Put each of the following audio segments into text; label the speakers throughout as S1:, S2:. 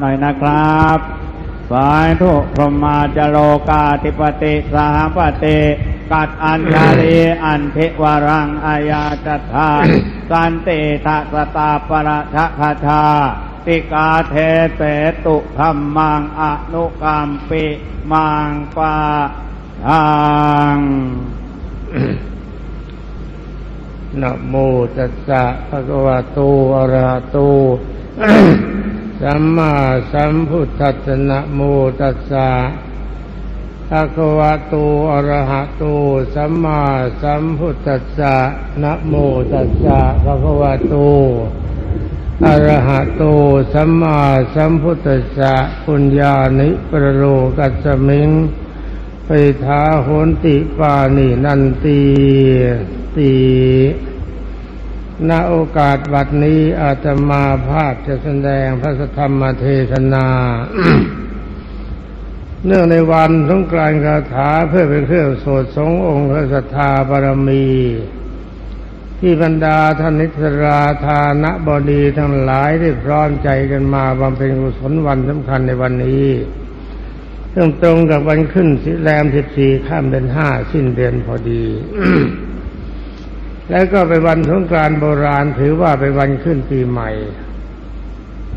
S1: หน่อยนะครับ สายทุพรมาจโลกาธิปติสหปติกัดอัญชาลีอันเทวรังอาญาจทาสันติทัสตาปรชะคาชาติกาเทเสตุธรรมังอนุกรรมปิมังปาทาง
S2: นะโมตัสสะภะคะวะโตอะระหะโต สัมมาสัมพุทธัสสนะโมตัสสะภะคะวะโตอะระหะโตสัมมาสัมพุทธัสสะนะโมตัสสะภะคะวะโตอะระหะโตสัมมาสัมพุทธัสสะปุญญานิปรโลกัสมิงไปทาโหนติปานินันตีตี ณโอกาสบัดนี้อาตมาภาพจะแสดงพระธรรมเทศนา เนื่องในวันสงกรานต์คาถาเพื่อเป็นเครื่องโสดสงองค์พระศรัทธาบารมี ที่บรรดาท่านนิสราธานะบดีทั้งหลายได้พร้อมใจกันมาบำเพ็ญกุศลวันสำคัญในวันนี้ซึ่งตรงกับวันขึ้นสิแรมสิบสี่ข้ามเดือนห้าสิ้นเดือนพอดี แล้วก็เป็นวันสงกรานต์โบราณถือว่าเป็นวันขึ้นปีใหม่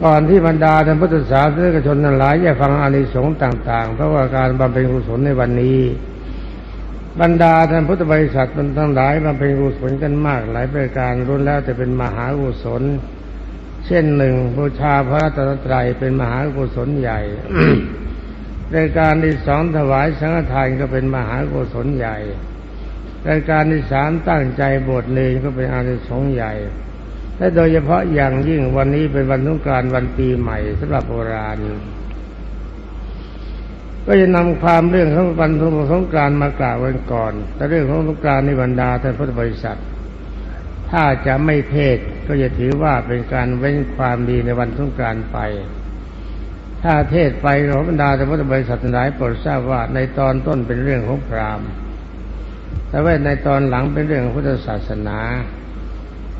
S2: ก่อนที่บรรดาท่านพุทธศาสนิกชนทั้งหลายจะฟังอานิสงส์ต่างๆ เพราะว่าการบำเพ็ญกุศลในวันนี้ บรรดาท่านพุทธบริษัทมันทั้งหลายบำเพ็ญกุศลกันมาก หลายประการรุ่นแล้วแต่เป็นมหากุศล เช่นหนึ่งบูชาพระรัตนตรัยเป็นมหากุศลใหญ่รายการที่สองถวายสังฆทานก็เป็นมหากุศลใหญ่ รายการที่สามตั้งใจบวชเนรก็เป็นอานิสงส์ใหญ่และโดยเฉพาะอย่างยิ่งวันนี้เป็นวันสงกานต์วันปีใหม่สำหรับโบราณ ก็จะนำความเรื่องของวันสงกานต์มากล่าวกันก่อน แต่เรื่องของสงกานต์ในบรรดาท่านพุทธบริษัท ถ้าจะไม่เทศก็จะถือว่าเป็นการเว้นความดีในวันสงกานต์ไป ถ้าเทศไปของบรรดาท่านพุทธบริษัททั้งหลายโปรดทราบว่าในตอนต้นเป็นเรื่องของพราหมณ์ แต่ว่าในตอนหลังเป็นเรื่องของพุทธศาสนา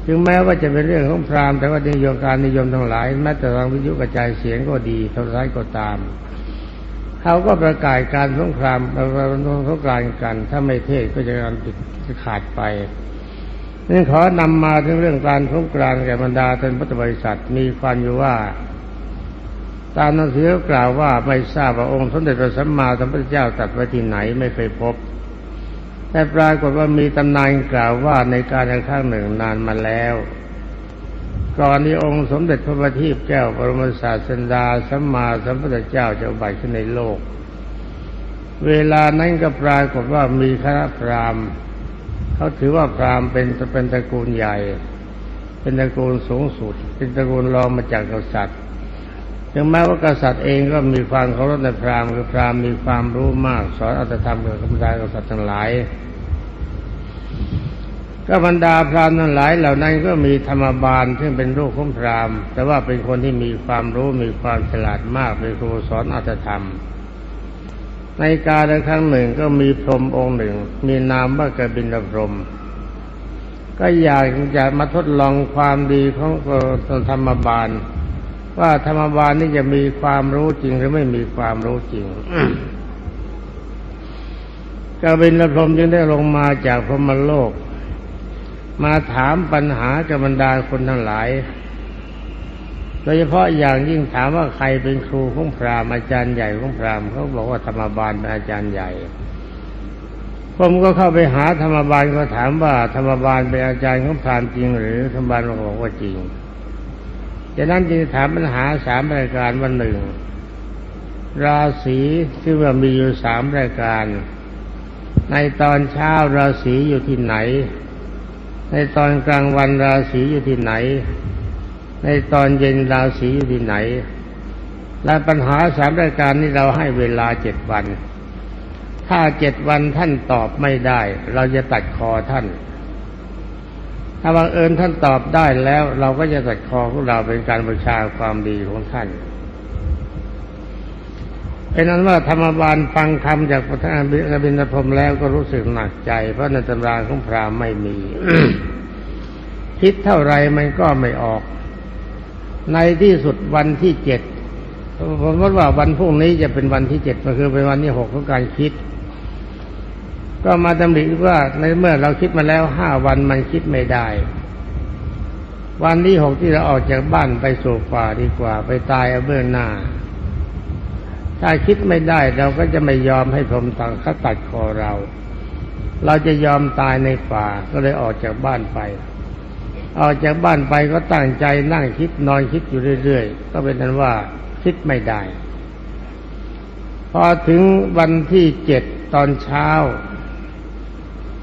S2: ถึงแม้ว่าจะเป็นเรื่องของพราหมณ์แต่ว่านิยมการนิยมทั้งหลายแม้แต่ทางวิทยุกระจายเสียงก็ดีโทรทัศน์ก็ตามเขาก็ประกาศการสงครามประกาศสงครามกัน ถ้าไม่เทศก็จะการปิดขาดไปนี่ขอนำมาถึงเรื่องการสงกรานต์แก่บรรดาท่านพุทธบริษัทมีความอยู่ว่า ตามหนังสือกล่าวว่าไม่ทราบว่าองค์สมเด็จพระสัมมาสัมพุทธเจ้าตรัสไว้ที่ไหนไม่เคยพบ แต่ปรากฏว่ามีตำนานกล่าวว่าในการครั้งหนึ่งนานมาแล้ว ก่อนที่องค์สมเด็จพระบัณฑิตแก้วปรมศาสดาสัมมาสัมพุทธเจ้าจะบัติขึ้นในโลก เวลานั้นก็ปรากฏว่ามีคณะพราหมณ์เขาถือว่าพราหมณ์เป็นเป็นตระกูลใหญ่ เป็นตระกูลสูงสุด เป็นตระกูลรองมาจากกษัตริย์ถึงแม้ว่ากษัตริย์เองก็มีความเคารพในพราหมณ์คือพราหมณ์มีความรู้มาก สอนอัตธรรมกับบรรดากษัตริย์ทั้งหลาย ก็บรรดาพราหมณ์ทั้งหลายเหล่านั้นก็มีธรรมบาลซึ่งเป็นลูกของพราหมณ์ แต่ว่าเป็นคนที่มีความรู้มีความฉลาดมากเป็นครูสอนอัตธรรม ในการครั้งหนึ่งก็มีพรหมองค์หนึ่ง มีนามว่ากบินพรหมก็อยากจะมาทดลองความดีของธรรมบาล ว่าธรรมบาลนี่จะมีความรู้จริงหรือไม่มีความรู้จริงกบินพรหมจึงได้ลงมาจากพรหมโลก มาถามปัญหากับบรรดาคนทั้งหลาย โดยเฉพาะอย่างยิ่งถามว่าใครเป็นครูของพราหมณ์อาจารย์ใหญ่ของพราหมณ์เขาบอกว่าธรรมบาลเป็นอาจารย์ใหญ่ ผมก็เข้าไปหาธรรมบาลก็ถามว่าธรรมบาลเป็นอาจารย์ของพราหมณ์จริง หรือธรรมบาลบอกว่าจริงจากนั้นจึงถามปัญหาสามรายการวันหนึ่ง ราศีที่ว่ามีอยู่สามรายการ ในตอนเช้าราศีอยู่ที่ไหน ในตอนกลางวันราศีอยู่ที่ไหน ในตอนเย็นราศีอยู่ที่ไหน และปัญหาสามรายการนี้เราให้เวลาเจ็ดวัน ถ้าเจ็ดวันท่านตอบไม่ได้ เราจะตัดคอท่าน ถ้าบังเอิญท่านตอบได้แล้ว เราก็จะตัดคอของเราเป็นการประชาความดีของท่าน เป็นนั้นว่าธรรมบาลฟังคำจากพระท่านอบินพรมแล้วก็รู้สึกหนักใจ เพราะในตำราของพราหมณ์ไม่มี คิดเท่าไรมันก็ไม่ออก ในที่สุดวันที่เจ็ดผมว่าวันพรุ่งนี้จะเป็นวันที่เจ็ดมันคือเป็นวันที่หกของการคิด ก็มาตำหนิว่าในเมื่อเราคิดมาแล้วห้าวันมันคิดไม่ได้ วันที่หกที่เราออกจากบ้านไปสู่ป่าดีกว่า ไปตายเอาเบื้องหน้า ถ้าคิดไม่ได้เราก็จะไม่ยอมให้พรมตังเขาตัดคอเรา เราจะยอมตายในป่าก็เลยออกจากบ้านไป ออกจากบ้านไปก็ตั้งใจนั่งคิดนอนคิดอยู่เรื่อยๆ ก็เป็นนั้นว่าคิดไม่ได้ พอถึงวันที่เจ็ดตอนเช้า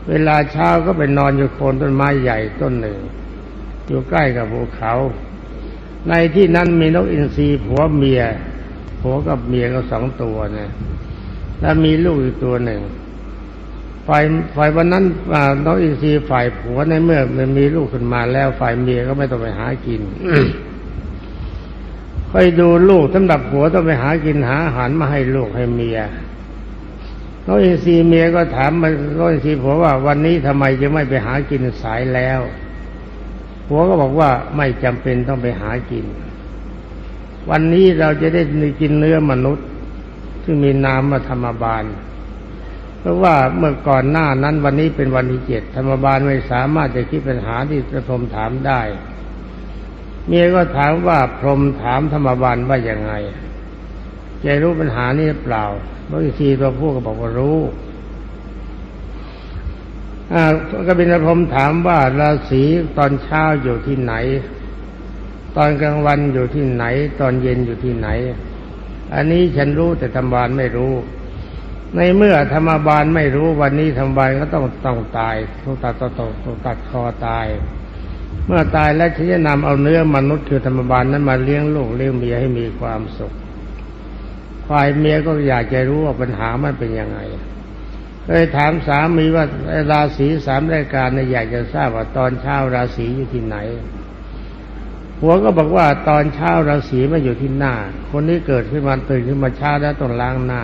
S2: เวลาเช้าก็ไปนอนอยู่โคนต้นไม้ใหญ่ต้นหนึ่ง อยู่ใกล้กับภูเขา ในที่นั้นมีนกอินทรีผัวเมีย ผัวกับเมียก็สองตัวเนะแล้วมีลูกอีกตัวหนึ่งฝ่ายฝ่ายวันนั้นอ่าน้องอินซีฝ่ายผัวในเมื่อมันมีลูกขึ้นมาแล้วฝ่ายเมียก็ไม่ต้องไปหากินคอยดูลูกสำหรับผัวต้องไปหากินหาอาหารมาให้ลูกให้เมียน้องอินซีเมียก็ถามมันน้องอินซีผัวว่าวันนี้ทำไมจะไม่ไปหากินสายแล้วผัวก็บอกว่าไม่จำเป็นต้องไปหากิน วันนี้เราจะได้กินเนื้อมนุษย์ซึ่มีนามมาธรรมบาล เพราะว่าเมื่อก่อนหน้านั้นวันนี้เป็นวันที่เจ็ดธรรมบาลไม่สามารถจะคิดปัญหาที่พระพรหมถามได้ เมียก็ถามว่าพรหมถามธรรมบาลว่าอย่างไงจะรู้ปัญหานี้หรือเปล่าบางทีตัวผู้ก็บอกว่ารู้อ่าก็เป็นพรหมถามว่าราศีตอนเช้าอยู่ที่ไหน ตอนกลางวันอยู่ที่ไหน ตอนเย็นอยู่ที่ไหน อันนี้ฉันรู้แต่ธรรมบาลไม่รู้ ในเมื่อธรรมบาลไม่รู้วันนี้ธรรมบาลก็ต้องต้องตายต้องตัดต้องต้องตัดคอตาย เมื่อตายแล้วฉันจะนำเอาเนื้อมนุษย์คือธรรมบาลนั้นมาเลี้ยงลูกเลี้ยงเมียให้มีความสุขฝ่ายเมียก็อยากจะรู้ว่าปัญหามันเป็นยังไงเคยถามสามีว่าราศีสามรายการเนี่ยอยากจะทราบว่าตอนเช้าราศีอยู่ที่ไหน หัวก็บอกว่าตอนเช้าราศีมาอยู่ที่หน้า คนนี้เกิดขึ้นมาตื่นขึ้นมาเช้าแล้วต้องล้างหน้า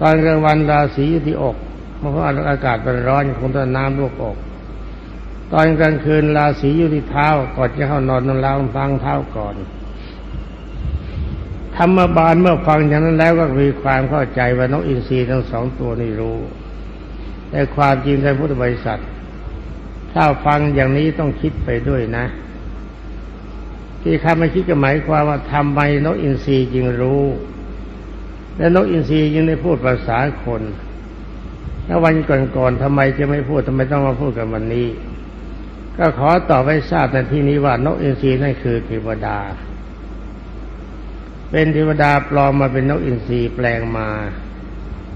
S2: ตอนกลางวันราศีอยู่ที่อกเพราะว่าอากาศมันร้อนคงต้องน้ำลวกอก ตอนกลางคืนราศีอยู่ที่เท้าก่อนจะเข้านอนต้องล้างฟังเท้าก่อนธรรมบาลเมื่อฟังอย่างนั้นแล้วก็มีความเข้าใจว่าน้องอินทรีย์ทั้งสองตัวนี่รู้ แต่ความจริงในพุทธบริษัท ถ้าฟังอย่างนี้ต้องคิดไปด้วยนะ ที่คำไม่คิดก็หมายความว่าทำไมนกอินทรีจึงรู้ และนกอินทรีจึงได้พูดภาษาคนแล้ววันก่อนๆทำไมจะไม่พูดทำไมต้องมาพูดกันวันนี้ ก็ขอตอบให้ทราบในที่นี้ว่านกอินทรีนั่นคือเทวดา เป็นเทวดาปลอมมาเป็นนกอินทรีแปลงมา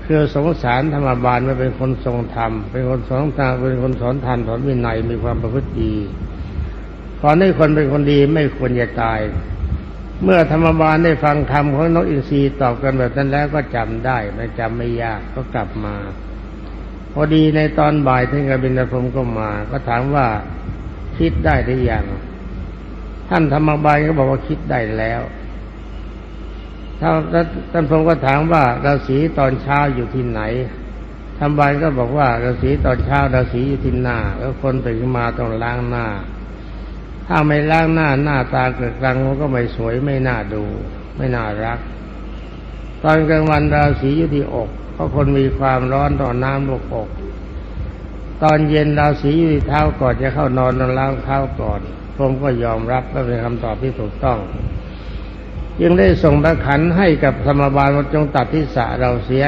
S2: คือสงสารธรรมบาลมาเป็นคนทรงธรรมเป็นคนสอนธรรมเป็นคนสอนธรรมสอนวินัยมีความประพฤติดี ขอให้คนเป็นคนดีไม่ควรจะตาย เมื่อธรรมบาลได้ฟังคำของนกอินทรีตอบกันแบบนั้นแล้วก็จำได้ไม่จำไม่ยากก็กลับมา พอดีในตอนบ่ายท่านกบินพรมก็มา ก็ถามว่าคิดได้หรือยังท่านธรรมบาลก็บอกว่าคิดได้แล้วท่านท่านพรมก็ถามว่าราศีตอนเช้าอยู่ที่ไหนธรรมบาลก็บอกว่าราศีตอนเช้าราศีอยู่ที่หน้า แล้วคนตื่นมาต้องล้างหน้า ถ้าไม่ล้างหน้าหน้าตาเกิดกลางมันก็ไม่สวยไม่น่าดู ไม่น่ารัก ตอนกลางวันราศีอยู่ที่อก เพราะคนมีความร้อนต่อน้ำลวกอก ตอนเย็นราศีอยู่ที่เท้าก่อนจะเข้านอนนอนล้างเท้าก่อน ผมก็ยอมรับว่าเป็นคำตอบที่ถูกต้องยังได้ส่งพระขันให้กับธรรมบาลว่าจงตัดทิศะเราเสีย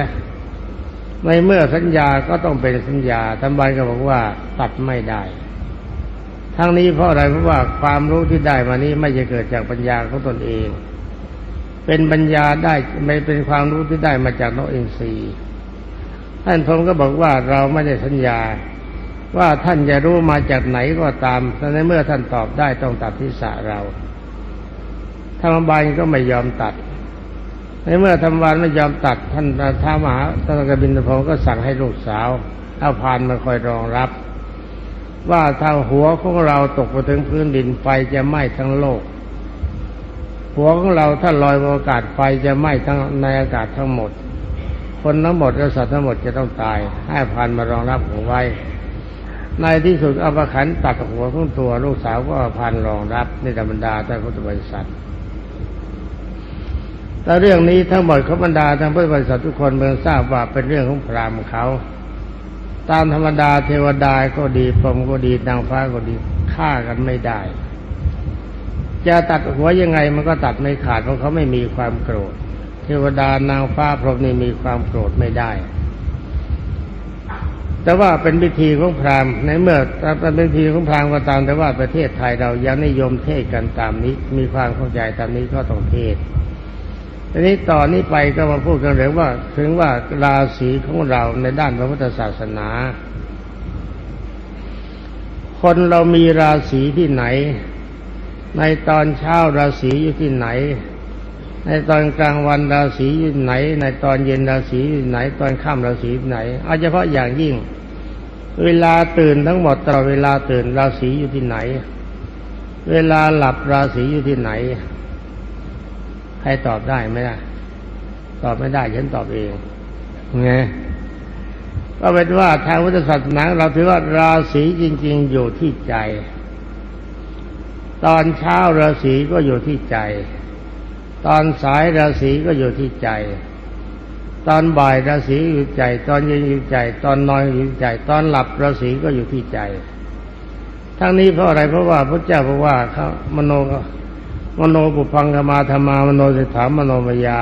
S2: ในเมื่อสัญญาก็ต้องเป็นสัญญาธรรมบาลก็บอกว่าตัดไม่ได้ ทั้งนี้เพราะอะไรเพราะว่าความรู้ที่ได้มานี้ไม่จะเกิดจากปัญญาของตนเอง เป็นปัญญาได้ไม่เป็นความรู้ที่ได้มาจากนกอินทรีท่านพงก็บอกว่าเราไม่ได้สัญญา ว่าท่านจะรู้มาจากไหนก็ตามแต่ในเมื่อท่านตอบได้ต้องตัดทิศะเราธรรมบาลก็ไม่ยอมตัด ในเมื่อธรรมบาลไม่ยอมตัด ท่านท้ามหาท่านกบินพงก็สั่งให้ลูกสาวเอาพานมาคอยรองรับ ว่าถ้าหัวของเราตกไปถึงพื้นดินไฟจะไหม้ทั้งโลก หัวของเราถ้าลอยบนอากาศไฟจะไหม้ทั้งในอากาศทั้งหมด คนทั้งหมดและสัตว์ทั้งหมดจะต้องตาย ให้พานมารองรับหัวไว้ ในที่สุดเอาประขันตัดหัวของตัวลูกสาวก็พานรองรับในธรรมดาแต่พุทธบริษัทแต่เรื่องนี้ทั้งหมดขบรรดาทั้งพุทธบริษัททุกคนเมืองทราบว่าเป็นเรื่องของพราหมณ์เขา ตามธรรมดาเทวดาก็ดีพรหมก็ดีนางฟ้าก็ดีฆ่ากันไม่ได้ จะตัดหัวยังไงมันก็ตัดไม่ขาดเพราะเขาไม่มีความโกรธ เทวดานางฟ้าพรหมนี่มีความโกรธไม่ได้ แต่ว่าเป็นพิธีของพราหมณ์ในเมื่อเป็นพิธีของพราหมณ์ก็ตามแต่ว่าประเทศไทยเรายังนิยมเทศกันตามนี้ มีความเข้าใจตามนี้ก็ต้องเทศ ทีนี้ต่อนนี้ไปก็มาพูดกันเรื่องว่า ถึงว่าราศีของเราในด้านพระพุทธศาสนา คนเรามีราศีที่ไหน ในตอนเช้าราศีอยู่ที่ไหน ในตอนกลางวันราศีอยู่ไหน ในตอนเย็นราศีอยู่ไหน ตอนค่ำราศีอยู่ไหนเอาเฉพาะอย่างยิ่ง เวลาตื่นทั้งหมดตลอดเวลาตื่นราศีอยู่ที่ไหน เวลาหลับราศีอยู่ที่ไหน ใครตอบได้ไหมล่ะตอบไม่ได้ฉันตอบเองไงก็เป็นว่าทางพุทธศาสนาเราถือว่าราศีจริง ๆ อยู่ที่ใจ ตอนเช้าราศีก็อยู่ที่ใจ ตอนสายราศีก็อยู่ที่ใจ ตอนบ่ายราศีอยู่ใจ ตอนเย็นอยู่ใจ ตอนนอนอยู่ใจ ตอนหลับราศีก็อยู่ที่ใจ ทั้งนี้เพราะอะไรเพราะว่าพระเจ้าบอกว่าเขามโน มโนปุพังกมาธรรมามโนสิถามมโนมยา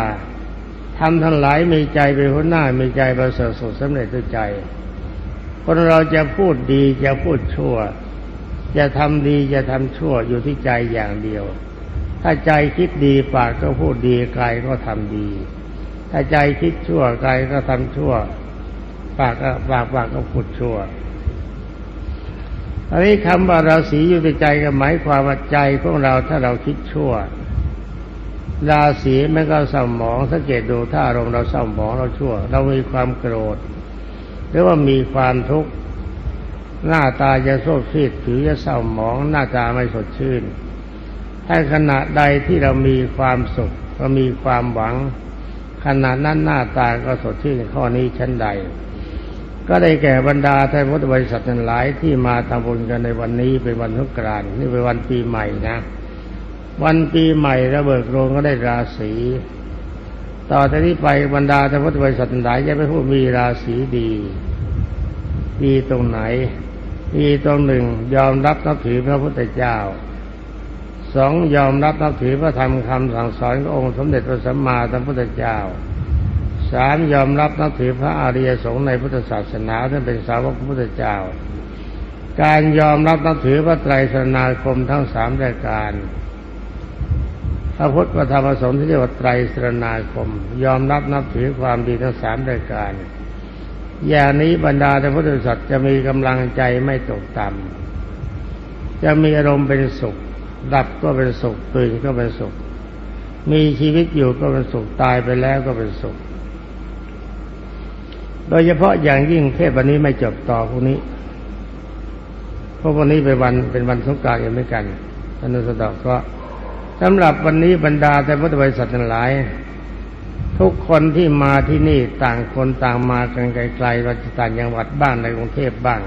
S2: ทำทั้งหลายมีใจเป็นหัวหน้ามีใจประเสริฐสุดสำเร็จด้วยใจ คนเราจะพูดดีจะพูดชั่ว จะทำดีจะทำชั่วอยู่ที่ใจอย่างเดียว ถ้าใจคิดดีปากก็พูดดีกายก็ทำดี ถ้าใจคิดชั่วกายก็ทำชั่ว ปากก็ปากปากก็พูดชั่ว อันนี้คำว่าราศีอยู่ในใจก็หมายความว่าใจของเราถ้าเราคิดชั่ว ราศีมันก็เศร้าหมองสังเกตดูถ้าอารมณ์เราเศร้าหมองเราชั่ว เรามีความโกรธ หรือว่ามีความทุกข์หน้าตาจะโซบซีดผิวจะเศร้าหมองหน้าตาไม่สดชื่นถ้าขณะใดที่เรามีความสุขเรามีความหวัง ขณะนั้นหน้าตาก็สดชื่นข้อนี้ชั้นใด ก็ได้แก่บรรดาท่านพุทธบริษัททั้งหลายที่มาทำบุญกันในวันนี้เป็นวันสงกรานต์นี่เป็นวันปีใหม่นะ วันปีใหม่ระเบิดโรงก็ได้ราศีต่อจากนี้ไปบรรดาท่านพุทธบริษัททั้งหลายจะไปพูดมีราศีดี ดีตรงไหน ดีตรงหนึ่ง ยอมรับนับถือพระพุทธเจ้าสองยอมรับนับถือพระธรรมคำสั่งสอนขององค์สมเด็จพระสัมมาสัมพุทธเจ้า สามยอมรับนับถือพระอริยสงฆ์ในพุทธศาสนาท่านเป็นสาวกพระพุทธเจ้า การยอมรับนับถือพระไตรสรณาคมทั้งสามรายการพระพุทธพระธรรมสงฆ์ที่เรียกว่าไตรสรณาคม ยอมรับนับถือความดีทั้งสามรายการ อย่างนี้บรรดาท่านพุทธศาสจะมีกำลังใจไม่ตกต่ำจะมีอารมณ์เป็นสุข ดับก็เป็นสุขตื่นก็เป็นสุข มีชีวิตอยู่ก็เป็นสุขตายไปแล้วก็เป็นสุข โดยเฉพาะอย่างยิ่งเทศวันนี้ไม่จบต่อพวกนี้ เพราะวันนี้เป็นวันเป็นวันสงกรานต์อย่างไม่กันอนุสดอกก็สำหรับวันนี้บรรดาแต่พุทธบริษัททั้งหลาย ทุกคนที่มาที่นี่ต่างคนต่างมากันไกลๆวัดต่างจังหวัดบ้างในกรุงเทพบ้าง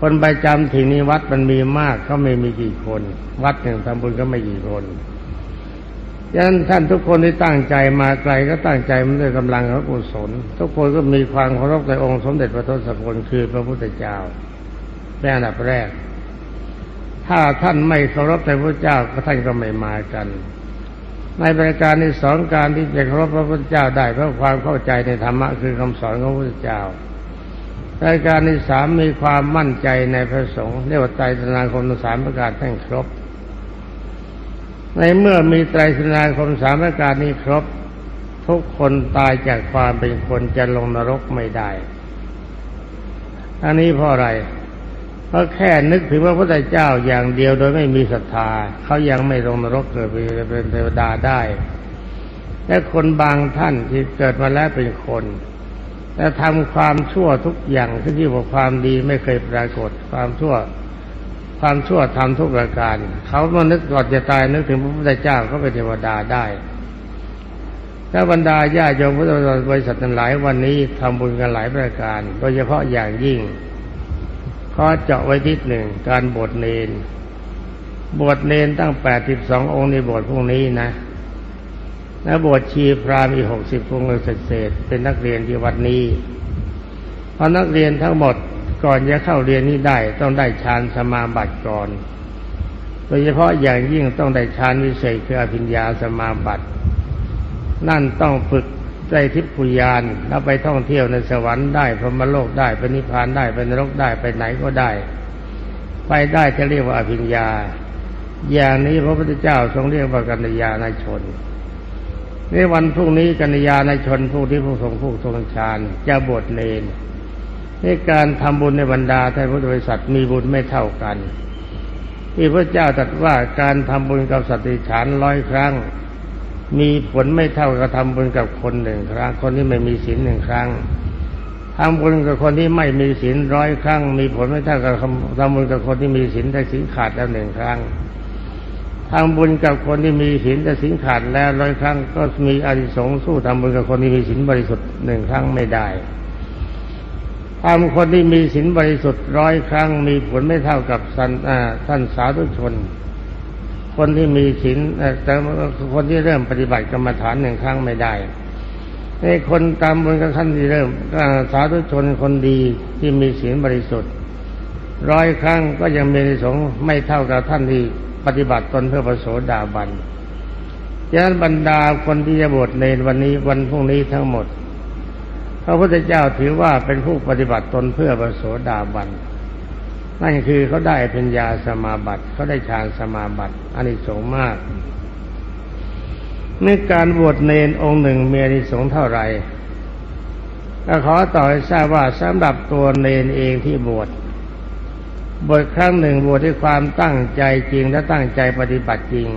S2: คนประจำที่นี้วัดมันมีมากเขาไม่มีกี่คน วัดหนึ่งทำบุญก็ไม่กี่คน ดันั้นท่านทุกคนที่ตั้งใจมาไกลก็ตั้งใจมันด้วยกำลังของกุศลทุกคนก็มีความเคารพในองค์สมเด็จพระทศพลคือพระพุทธเจ้าเป็นอันดับแรก ถ้าท่านไม่เคารพในพระเจ้าก็ท่านก็ไม่มากัน ในบริการที่สองการที่จะเคารพพระพุทธเจ้าได้เพราะความเข้าใจในธรรมะคือคำสอนของพระพุทธเจ้ารายการที่สามมีความมั่นใจในพระสงฆ์เรียกว่าไตรสนาคมสามประการทั้งครบ ในเมื่อมีไตรสนาคมสามประการนี้ครบ ทุกคนตายจากความเป็นคนจะลงนรกไม่ได้ อันนี้เพราะอะไร เพราะแค่นึกถึงพระพุทธเจ้าอย่างเดียวโดยไม่มีศรัทธา เขายังไม่ลงนรกเกิดเป็นเทวดาได้และคนบางท่านที่เกิดมาแล้วเป็นคนแต่ทำความชั่วทุกอย่างที่ที่บอกความดีไม่เคยปรากฏความชั่ว ความชั่วทำทุกประการ เขาเมื่อนึกก่อนจะตายนึกถึงพระพุทธเจ้าก็เป็นเทวดาได้ถ้าบรรดาญาโยมพุทธบริษัทหลายวันนี้ทำบุญกันหลายประการ โดยเฉพาะอย่างยิ่งขอเจาะไว้ทิศหนึ่งการบวชเนนบวชเนนตั้งแปดสิบสององค์ในบวชพวกนี้นะและบวชชีพราหมณ์อีหกสิบองค์เศษเป็นนักเรียนที่วัดนี้เพราะนักเรียนทั้งหมด ก่อนจะเข้าเรียนนี้ได้ต้องได้ฌานสมาบัติก่อน โดยเฉพาะอย่างยิ่งต้องได้ฌานวิเศษคืออภิญญาสมาบัติ นั่นต้องฝึกใจทิพยานแล้วไปท่องเที่ยวในสวรรค์ได้พรมโลกได้ไปนิพพานได้ไปนรกได้ไปไหนก็ได้ ไปได้จะเรียกว่าอภิญญา อย่างนี้พระพุทธเจ้าทรงเรียกว่ากัญญาณชนในวันพรุ่งนี้กัญญาณชนผู้ที่ผู้ทรงผู้ทรงฌานจะบวชเนน นการทำบุญในบรรดาท่านพุทธบริษัทมีบุญไม่เท่ากันที่พระเจ้าตรัสว่าการทำบุญกับสัตว์ดิฉานร้อยครั้ง มีผลไม่เท่ากับทำบุญกับคนหนึ่งครั้ง คนที่ไม่มีศีลหนึ่งครั้งทำบุญกับคนที่ไม่มีศีลร้อยครั้ง มีผลไม่เท่ากับทำบุญกับคนที่มีศีลแต่ศีลขาดแล้วหนึ่งครั้งทำบุญกับคนที่มีศีลแต่ศีลขาดแล้วร้อยครั้ง ก็มีอานิสงส์สู้ทำบุญกับคนที่มีศีลบริสุทธิ์หนึ่งครั้งไม่ได้ ทำคนที่มีศีลบริสุทธิ์ร้อยครั้งมีผลไม่เท่ากับท่านท่านสาธุชน คนที่มีศีลแต่คนที่เริ่มปฏิบัติกรรมฐานหนึ่งครั้งไม่ได้ในคนตามบุญกับท่านที่เริ่มสาธุชนคนดีที่มีศีลบริสุทธิ์ ร้อยครั้งก็ยังมีสงไม่เท่ากับท่านที่ปฏิบัติตนเพื่อประโสดาบันฉะนั้นบรรดาคนที่จะบวชในวันนี้วันพรุ่งนี้ทั้งหมด พระพุทธเจ้าถือว่าเป็นผู้ปฏิบัติตนเพื่อประโสดาบันนั่นคือเขาได้ปัญญาสมาบัติเขาได้ฌานสมาบัติอันนี้สงมากในการบวชเนนองค์หนึ่งมีอานิสงส์เท่าไหร่ก็ขอต่อให้ทราบว่าสำหรับตัวเนนเองที่บวชบวชครั้งหนึ่งบวชด้วยความตั้งใจจริงและตั้งใจปฏิบัติจริง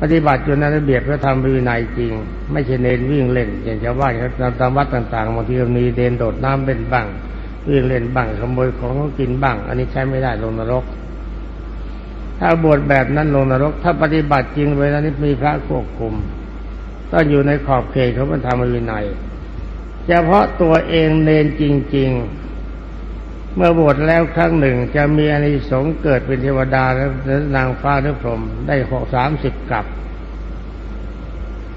S2: ปฏิบัติจนในระเบียบพระธรรมวินัยจริง ไม่ใช่เนนวิ่งเล่น อย่างชาวบ้านเขาตามวัดต่างๆบางทีมีเดินโดดน้ำเป็นบ้างวิ่งเล่นบ้างขโมยของเขากินบ้าง อันนี้ใช้ไม่ได้ลงนรก ถ้าบวชแบบนั้นลงนรก ถ้าปฏิบัติจริงเวลานี้มีพระควบคุมต้องอยู่ในขอบเขตของพระธรรมวินัยเฉพาะตัวเองเนนจริง ๆ เมื่อบวชแล้วครั้งหนึ่งจะมีอานิสงส์เกิดเป็นเทวดาและนางฟ้าหรือพรหมได้หกสามสิบกับ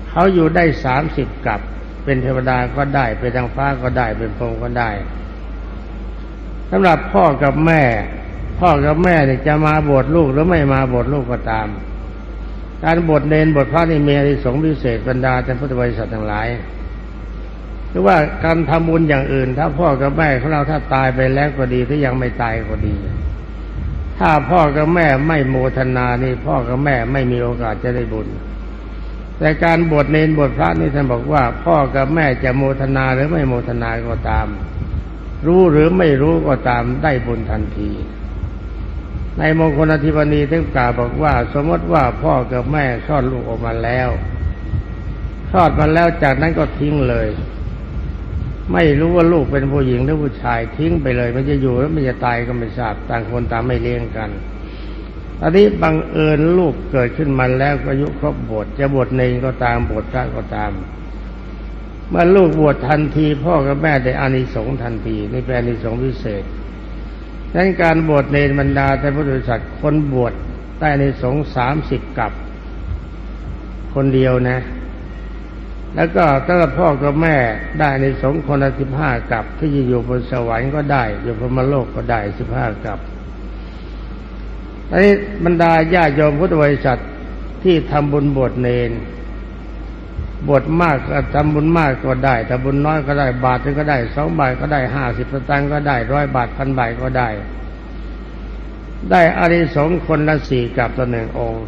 S2: เขาอยู่ได้สามสิบกับ เป็นเทวดาก็ได้ เป็นนางฟ้าก็ได้ เป็นพรหมก็ได้สำหรับพ่อกับแม่ พ่อกับแม่เนี่ยจะมาบวชลูกหรือไม่มาบวชลูกก็ตาม การบวชเนนบวชพระนี่มีอานิสงส์พิเศษบรรดาท่านพุทธบริษัททั้งหลาย หรือว่าการทำบุญอย่างอื่น ถ้าพ่อกับแม่ของเราถ้าตายไปแล้วก็ดีถ้ายังไม่ตายก็ดี ถ้าพ่อกับแม่ไม่โมทนานี่พ่อกับแม่ไม่มีโอกาสจะได้บุญ แต่การบวชเนนบวชพระนี่ท่านบอกว่า พ่อกับแม่จะโมทนาหรือไม่โมทนาก็ตาม รู้หรือไม่รู้ก็ตามได้บุญทันที ในมงคลอธิบดีท่านกล่าวบอกว่า สมมติว่าพ่อกับแม่คลอดลูกออกมาแล้วคลอดมาแล้วจากนั้นก็ทิ้งเลย ไม่รู้ว่าลูกเป็นผู้หญิงหรือผู้ชายทิ้งไปเลย มันจะอยู่แล้วมันจะตายก็ไม่ทราบต่างคนต่างไม่เลี้ยงกันอันนี้บังเอิญลูกเกิดขึ้นมาแล้วก็อายุครบบวชจะบวชเนงก็ตามบวชพระก็ตาม เมื่อลูกบวชทันทีพ่อกับแม่ได้อานิสงส์ทันทีนี่เป็นอานิสงส์พิเศษดังนั้นการบวชเนรบรรดาแต่พุทธบริษัทคนบวชได้อานิสงส์สามสิบกับ คนเดียวนะ แล้วก็ถ้าพ่อกับแม่ได้ในสงคนละสิบห้ากับ ที่จะอยู่บนสวรรค์ก็ได้ อยู่พรหมโลกก็ได้สิบห้ากับอันนี้บรรดาญาโยมพุทธบริษัทที่ทำบุญบวชเนนบวชมากก็ทำบุญมากก็ได้ทำบุญน้อยก็ได้บาทนึงก็ได้สองบาทก็ได้ห้าสิบสตางค์ก็ได้ร้อยบาทพันบาทก็ได้ ได้อานิสงส์คนละสี่กับต่อหนึ่งองค์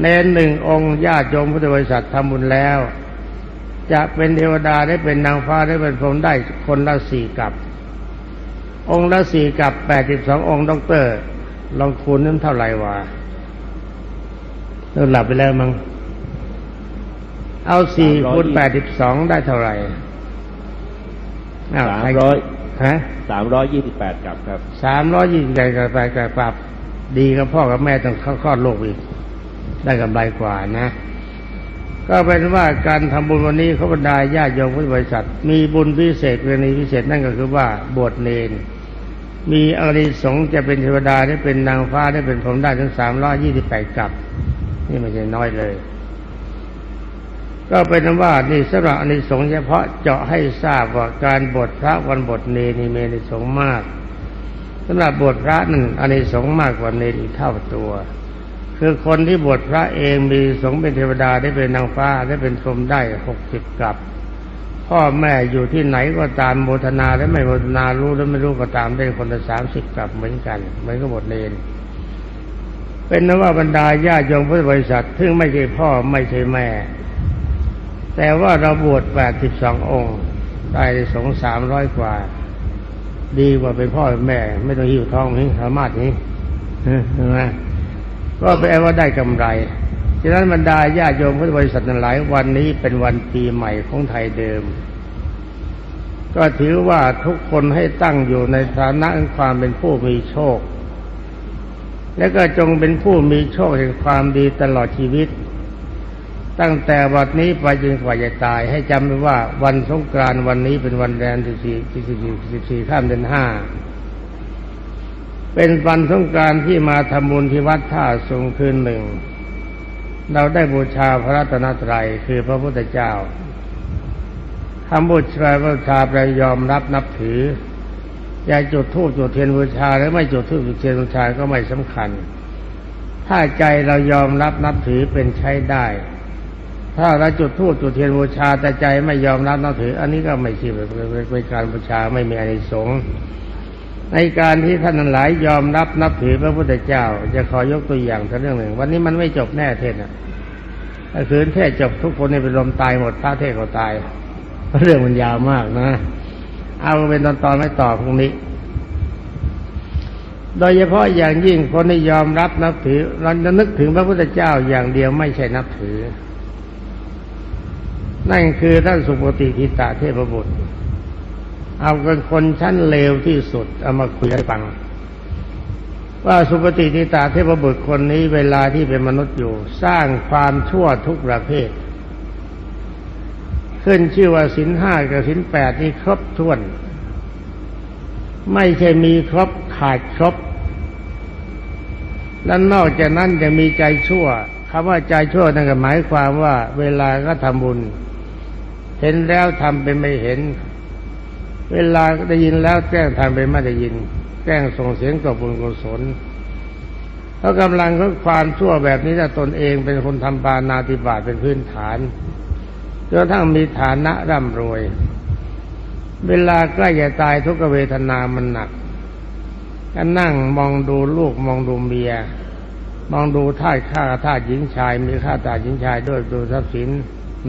S2: เนนหนึ่งองค์ญาติโยมพุทธบริษัททำบุญแล้ว จะเป็นเทวดาได้เป็นนางฟ้าได้เป็นพรหมได้คนละสี่กับ องค์ละสี่กับแปดสิบสององค์ด็อกเตอร์ ลองคูณนั้นเท่าไหร่วะเริ่มหลับไปแล้วมั้งเอาสี่คูณแปดสิบสองได้เท่าไหร่อ้ว
S3: สาม
S2: ใค
S3: ร้อย
S2: ฮะ
S3: สามร้อยยี่สิบแปดกับครับ
S2: สามร้อยยี่สิบแปดกับแปดกับปรับดีกับพ่อกับแม่ต้องเข้าคลอดลูกอีก ได้กำไรกว่านะ ก็เป็นว่าการทำบุญวันนี้เขาบรรดาญาติโยมพุทธบริษัท มีบุญพิเศษกรณีพิเศษนั่นก็คือว่าบวชเนน มีอานิสงจะเป็นเทวดาได้เป็นนางฟ้าได้เป็นพรหมได้ถึงสามร้อยยี่สิบแปดกับ นี่ไม่ใช่น้อยเลย ก็เป็นว่านี่สำหรับอานิสงส์เฉพาะเจาะให้ทราบว่าการบวชพระวันบวชเนรนี่มีอนิสงส์มากสำหรับบวชพระนั่นอานิสงส์มากกว่าเนรอีกเท่าตัว คือคนที่บวชพระเองมีสงฆ์เป็นเทวดาได้เป็นนางฟ้าได้เป็นพรหมได้หกสิบกับพ่อแม่อยู่ที่ไหนก็ตามโมทนาและไม่โมทนารู้และไม่รู้ก็ตามได้คนละสามสิบกับเหมือนกันเหมือนกับบทเนเป็นนว่าบรรดาญาโยมพุทธบริษัทซึ่งไม่ใช่พ่อไม่ใช่แม่ แต่ว่าเราบวชแปดสิบสององค์ ได้สงสามร้อยกว่า ดีกว่าเป็นพ่อเป็นแม่ ไม่ต้องหิวท้องนี่สามารถนี้ใช่ไหม ก็แปลว่าได้กำไรฉะนั้นบรรดาญาโยมพุทธบริษัทหลายวันนี้เป็นวันปีใหม่ของไทยเดิม ก็ถือว่าทุกคนให้ตั้งอยู่ในฐานะแห่งความเป็นผู้มีโชค และก็จงเป็นผู้มีโชคแห่งความดีตลอดชีวิต ตั้งแต่วันนี้ไปจนกว่าจะตาย ให้จำไว้ว่าวันสงกรานต์วันนี้เป็นวันแรมที่สี่ที่สี่สิบสี่ข้ามเดือนห้า เป็นวันสงกานต์ที่มาทำบุญที่วัดท่าสงคืนหนึ่ง เราได้บูชาพระรัตนตรัยคือพระพุทธเจ้าคำบูชาพระชาแปยอมรับนับถืออยากจุดธูปจุดเทียนบูชาหรือไม่จุดธูปจุดเทียนบูชาก็ไม่สำคัญ ถ้าใจเรายอมรับนับถือเป็นใช้ได้ ถ้าเราจุดธูปจุดเทียนบูชาแต่ใจไม่ยอมรับนับถือ อันนี้ก็ไม่ใช่เป็นการบูชาไม่มีอานิสงส์ ในการที่ท่านหลายยอมรับนับถือพระพุทธเจ้า จะขอยกตัวอย่างสักเรื่องหนึ่ง วันนี้มันไม่จบแน่เทศนะถ้าคืนเทศจบทุกคนในเป็นลมตายหมดพระเทศก็ตายเพราะเรื่องมันยาวมากนะ เอาเป็นตอนตอนๆไม่ต่อพรุ่งนี้ โดยเฉพาะอย่างยิ่งคนที่ยอมรับนับถือเราจะนึกถึงพระพุทธเจ้าอย่างเดียวไม่ใช่นับถือ นั่นคือท่านสุปฏิทิตาเทพบุตร เอาเป็นคนชั้นเลวที่สุด เอามาคุยให้ฟัง ว่าสุปฏิทิตาเทพบุตรคนนี้เวลาที่เป็นมนุษย์อยู่ สร้างความชั่วทุกประเภท ขึ้นชื่อว่าสินห้ากับสินแปดนี่ครบถ้วน ไม่ใช่มีครบขาดครบและนอกจากนั้นจะมีใจชั่วคำว่าใจชั่วนั่นก็หมายความว่า เวลาก็ทำบุญ เห็นแล้วทำเป็นไม่เห็น เวลาได้ยินแล้วแกล้งทำเป็นไม่ได้ยิน แกล้งส่งเสียงต่อบุญกุศลเพราะกำลังของความชั่วแบบนี้ถ้าตนเองเป็นคนทำปานาติบาตเป็นพื้นฐานจนทั่งมีฐานะร่ำรวย เวลาใกล้จะตายทุกเวทนามันหนักก็นั่งมองดูลูกมองดูเมีย มองดูท่าข้าท่าหญิงชาย มีข้าตาหญิงชายด้วยดูทรัพย์สิน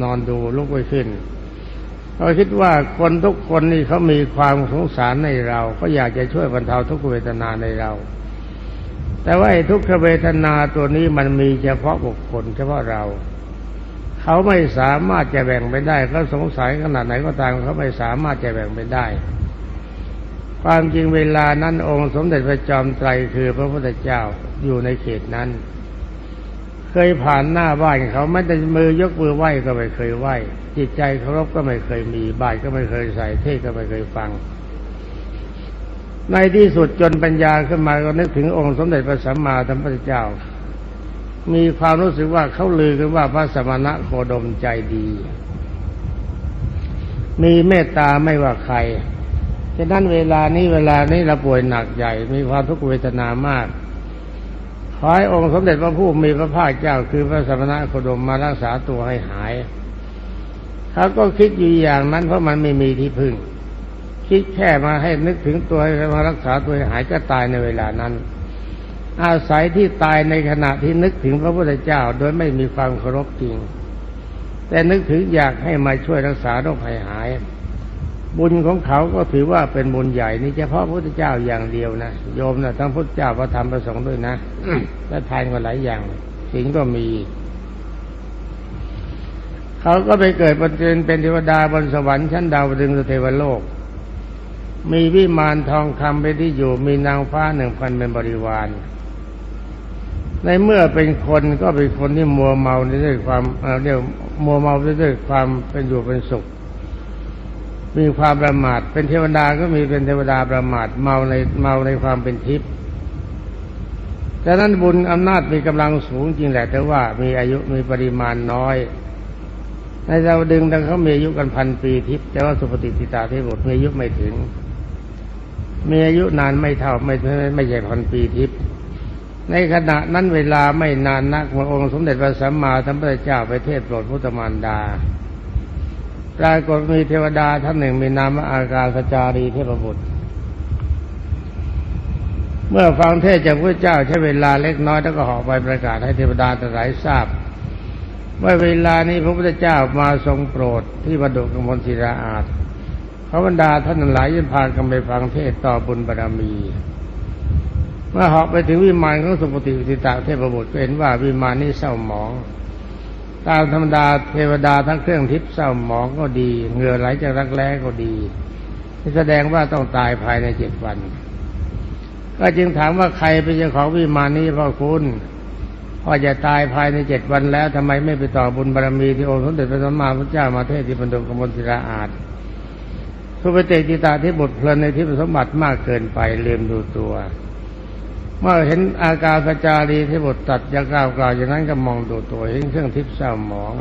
S2: นอนดูลุกไปขึ้น เราคิดว่าคนทุกคนนี่เขามีความสงสารในเราเขาอยากจะช่วยบรรเทาทุกขเวทนาในเรา แต่ว่าทุกขเวทนาตัวนี้มันมีเฉพาะบุคคล เฉพาะเรา เขาไม่สามารถจะแบ่งไปได้เขาสงสัยขนาดไหนก็ตามเขาไม่สามารถจะแบ่งไปได้ ความจริงเวลานั้นองค์สมเด็จพระจอมไตรคือพระพุทธเจ้าอยู่ในเขตนั้น ยผ่านหน้าบ้านเขาไม่ได้มือยกมือไหว้ก็ไม่เคยไหว้ จิตใจเคารพก็ไม่เคยมีบาตรก็ไม่เคยใส่เทศก็ไม่เคยฟัง ในที่สุดจนปัญญาขึ้นมาก็นึกถึงองค์สมเด็จพระสัมมาสัมพุทธเจ้า มีความรู้สึกว่าเขาลือกันว่าพระสมณะโคดมใจดี มีเมตตาไม่ว่าใครฉะนั้นเวลานี้เวลานี้เราป่วยหนักใหญ่ มีความทุกขเวทนามาก ขอให้องค์สมเด็จพระผู้มีพระภาคเจ้าคือพระสมณะโคดมมารักษาตัวให้หายเขาก็คิดอยู่อย่างนั้นเพราะมันไม่มีที่พึ่ง คิดแค่มาให้นึกถึงตัวให้มารักษาตัวให้หายก็ตายในเวลานั้น อาศัยที่ตายในขณะที่นึกถึงพระพุทธเจ้า โดยไม่มีความเคารพจริง แต่นึกถึงอยากให้มาช่วยรักษาโรคให้หาย บุญของเขาก็ถือว่าเป็นบุญใหญ่นี่เฉพาะพระพุทธเจ้าอย่างเดียวนะโยมนะทั้งพุทธเจ้าพระธรรมพระสงฆ์ด้วยนะและทานก็หลายอย่างสิ่งก็มี เขาก็ไปเกิดเป็นเป็นเทวดาบนสวรรค์ชั้นดาวดึงสเทวโลก มีวิมานทองคำเป็นที่อยู่มีนางฟ้าหนึ่งพันเป็นบริวาร ในเมื่อเป็นคนก็เป็นคนที่มัวเมาด้วยความเอ่อเรียกมัวเมาด้วยความเป็นอยู่เป็นสุข มีความประมาท เป็นเทวดาก็มีเป็นเทวดาประมาทเมาในเมาในความเป็นทิพย์ดังนั้นบุญอำนาจมีกำลังสูงจริงแหละแต่ว่ามีอายุมีปริมาณน้อย ในดาวดึงดังเขามีอายุกันพันปีทิพย์แต่ว่าสุปฏิทิตาเทพบุตรมีอายุไม่ถึง มีอายุนานไม่เท่าไม่ไม่ไม่ใช่พันปีทิพย์ในขณะนั้นเวลาไม่นานนักพระองค์สมเด็จพระสัมมาสัมพุทธเจ้าไปเทศโปรดพุทธมารดา ปรากฏมีเทวดาท่านหนึ่งมีนามอากาสจารีเทพบุตร เมื่อฟังเทศจากพระเจ้าใช้เวลาเล็กน้อยแล้วก็หาะไปประกาศให้เทวดาทั้งหลายทราบว่าเวลานี้พระพุทธเจ้ามาทรงโปรดที่บดุกมลศิราอาจพระบรรดาท่านหลายยินพากันไปฟังเทศต่อบุญบารมี เมื่อหาะไปถึงวิมานของสุปฏิวิตาเทพบุตรเห็นว่าวิมานนี้เศร้าหมอง ตามธรรมดาเทวดาทั้งเครื่องทิพย์เศร้าหมองก็ดี เหงื่อไหลจากรักแร้ก็ดีที่แสดงว่าต้องตายภายในเจ็ดวัน ก็จึงถามว่าใครเป็นเจ้าของวิมานนี้พ่อคุณพ่อจะตายภายในเจ็ดวันแล้วทำไมไม่ไปต่อบุญบารมีที่องค์สมเด็จพระสัมมาสัมพุทธเจ้ามาเทศที่บรรดกมลศิลาอาจสุปฏิจิตาที่บทเพลินในที่สมบัติมากเกินไปลืมดูตัว เมื่อเห็นอาการสจารีที่บทตัดยากล่าวกล่าวอย่างนั้นก็มองดูตัวเห็นเครื่องทิพย์เศร้าหมอง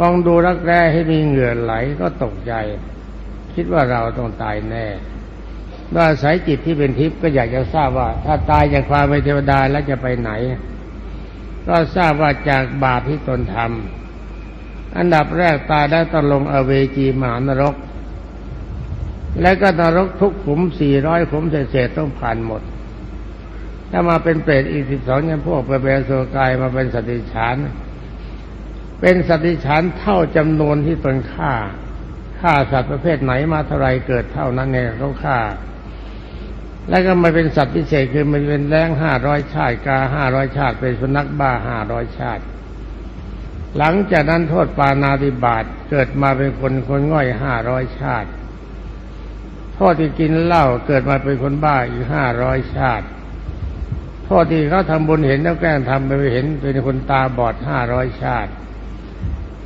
S2: มองดูรักแร้ให้มีเหงื่อไหลก็ตกใจ คิดว่าเราต้องตายแน่ว่าอายจิตที่เป็นทิพย์ก็อยากจะทราบว่า ถ้าตายจากความเป็นเทวดาแล้วจะไปไหน ก็ทราบว่าจากบาปที่ตนทำอันดับแรกตายได้ต้องลงอเวจีมหานรก แล้วก็นรกทุกขุมสี่ร้อยขุมเศษต้องผ่านหมด ถ้ามาเป็นเปรตอีกสิบสองยันพวกไปเป็นโสกายมาเป็นสติฉาน เป็นสติฉานเท่าจำนวนที่ตนฆ่าฆ่าสัตว์ประเภทไหนมาเท่าไรเกิดเท่านั้นเนี่ยเขาฆ่า แล้วก็มาเป็นสัตว์พิเศษคือมันเป็นแรงห้าร้อยชาติกาห้าร้อยชาติ เป็นสุนัขบ้าห้าร้อยชาติ หลังจากนั้นโทษปานาติบาตเกิดมาเป็นคนคนง่อยห้าร้อยชาติโทษที่กินเหล้าเกิดมาเป็นคนบ้าอีกห้าร้อยชาติ โทษที่เขาทำบุญเห็นแล้วแกล้งทำไปเห็นเป็นคนตาบอดห้าร้อยชาติ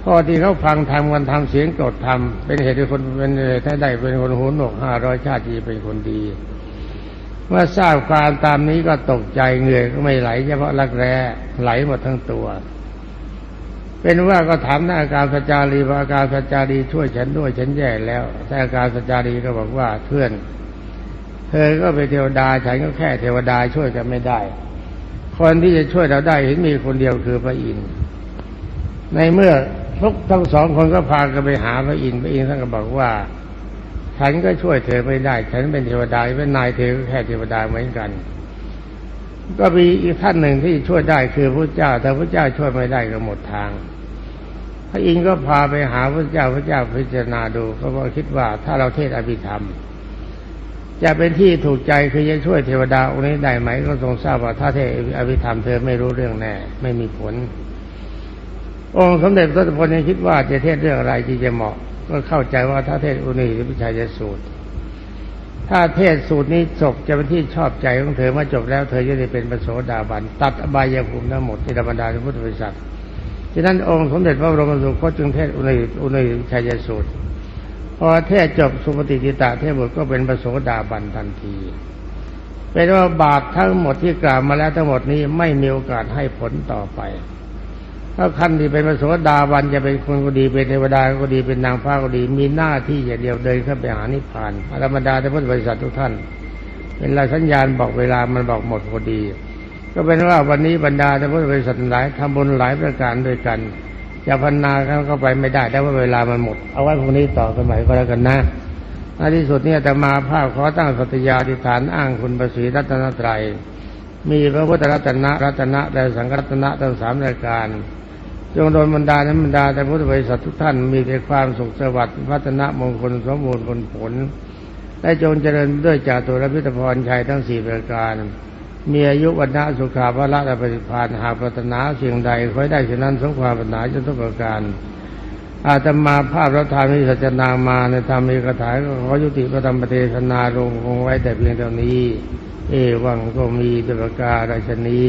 S2: โทษที่เขาฟังทำกันทำเสียงโกรธทำเป็นเหตุให้คนเป็นเหตุให้ได้เป็นคนหูหนวกห้าร้อยชาติที่เป็นคนดีเมื่อทราบความตามนี้ก็ตกใจเหงื่อก็ไม่ไหลเฉพาะรักแร้ไหลหมดทั้งตัว เป็นว่าก็ถามหน้าอาการสัจารีว่าอาการสัจารีช่วยฉันด้วยฉันแย่แล้วแต่อาการสัจารีก็บอกว่าเพื่อน เธอก็เป็นเทวดาฉันก็แค่เทวดาช่วยกันไม่ได้ คนที่จะช่วยเราได้เห็นมีคนเดียวคือพระอินทร์ในเมื่อทุกทั้งสองคนก็พากันไปหาพระอินทร์พระอินทร์ท่านก็บอกว่า ฉันก็ช่วยเธอไม่ได้ ฉันเป็นเทวดาเป็นนายเธอก็แค่เทวดาเหมือนกัน ก็มีอีกท่านหนึ่งที่ช่วยได้คือพระเจ้า แต่พระเจ้าช่วยไม่ได้ก็หมดทาง พระอินทร์ก็พาไปหาพระเจ้าพระเจ้าพิจารณาดูก็บอกคิดว่าถ้าเราเทศอภิธรรม จะเป็นที่ถูกใจคือจะช่วยเทวดาองค์นี้ได้ไหมก็ทรงทราบว่าถ้าเทอภิธรรมเธอไม่รู้เรื่องแน่ ไม่มีผล องค์สมเด็จพระพุพลยังคิดว่าจะเทศเรื่องอะไรที่จะเหมาะ ก็เข้าใจว่าถ้าเทศอุณีหรือพิชัยสูตร ถ้าเทศสูตรนี้จบจะเป็นที่ชอบใจของเธอเมื่อจบแล้วเธอจะได้เป็นปโสดาบันตัดอบายภูมิทั้งหมดที่ธรรมดาในพุทธบริษัทฉะนั้นองค์สมเด็จพระบรมสุคตจึงเทศอุณีอุณีชัยสูตร พอเทศจบสุปฏิจิตาเทพบุตรก็เป็นปโสดาบันทันทีเป็นว่าบาปทั้งหมดที่กล่าวมาแล้วทั้งหมดนี้ไม่มีโอกาสให้ผลต่อไปถ้าคันที่เป็นพระโสดาบันจะเป็นคนก็ดีเป็นเทวดาก็ดีเป็นนางฟ้าก็ดีมีหน้าที่อย่างเดียวเดินเข้าไปหานิพพานธรรมดาแต่พุทธบริษัททุกท่านเป็นลายสัญญาณบอกเวลามันบอกหมดพอดี ก็เป็นว่าวันนี้บรรดาแต่พุทธบริษัทหลายทำบุญหลายประการด้วยกัน จะพันนาเขาก็ไปไม่ได้แต่ว่าเวลามันหมด เอาไว้พรุ่งนี้ต่อสมัยก็แล้วกันนะในที่สุดเนี่ยแต่มาภาพขอตั้งสัตยาธิษฐานอ้างคุณประสีรัตนตรัย มีพระพุทธรัตนะรัตนะและสังฆรัตนะทั้งสามรายการ จงโดนบรรดานั้นบรรดาแต่พุทธบริษัททุกท่านมีแต่ความสุขสวัสดิ์พัฒนามงคลสมบูรณ์ผลผลและจงเจริญด้วยจากตุรพิธพรชัยทั้งสี่ประการ มีอายุวันนะสุขาภละและปฏิภาณหาปรารถนาสิ่งใดขอยได้ฉะนั้นสมความปรารถนาจนทุกประการ อาตมาภาพรัฐามิสัจนามาในธรรมีกถาก็ขอยุติพระธรรมเทศนาลงคงไว้แต่เพียงเท่านี้ เอวังก็มีแต่ประการราชนี